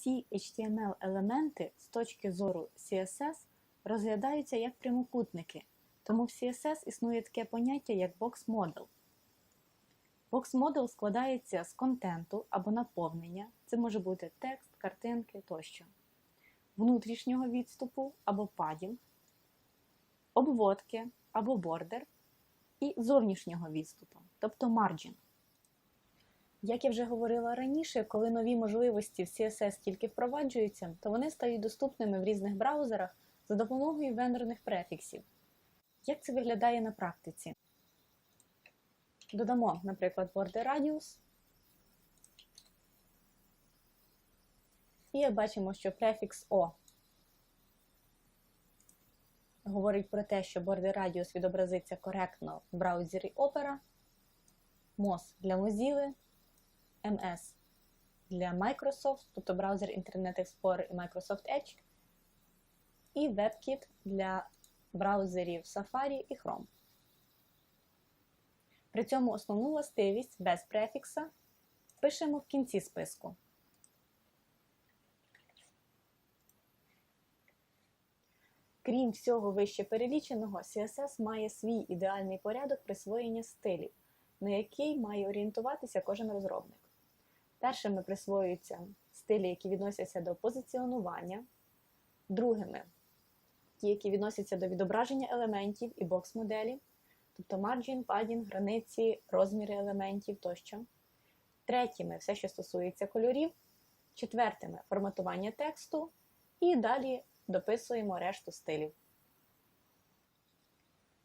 Всі HTML-елементи з точки зору CSS розглядаються як прямокутники, тому в CSS існує таке поняття як box model. Box model складається з контенту або наповнення, це може бути текст, картинки тощо, внутрішнього відступу або падінг, обводки або бордер і зовнішнього відступу, тобто margin. Як я вже говорила раніше, коли нові можливості в CSS тільки впроваджуються, то вони стають доступними в різних браузерах за допомогою вендорних префіксів. Як це виглядає на практиці? Додамо, наприклад, border radius. І бачимо, що префікс O говорить про те, що border radius відобразиться коректно в браузері Opera, MOS для Mozilla, MS для Microsoft, тобто браузер Internet Explorer і Microsoft Edge, і WebKit для браузерів Safari і Chrome. При цьому основну властивість без префікса пишемо в кінці списку. Крім всього вище переліченого, CSS має свій ідеальний порядок присвоєння стилів, на який має орієнтуватися кожен розробник. Першими присвоюються стилі, які відносяться до позиціонування, другими ті, які відносяться до відображення елементів і бокс-моделі, тобто margin, padding, границі, розміри елементів тощо. Третіми все, що стосується кольорів, четвертими форматування тексту, і далі дописуємо решту стилів.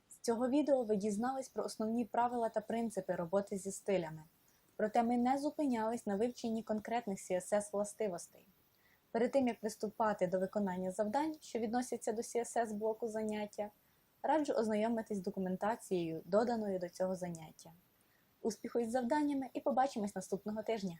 З цього відео ви дізнались про основні правила та принципи роботи зі стилями. Проте ми не зупинялись на вивченні конкретних CSS властивостей. Перед тим як приступати до виконання завдань, що відносяться до CSS блоку заняття, раджу ознайомитись з документацією, доданою до цього заняття. Успіху із завданнями і побачимось наступного тижня!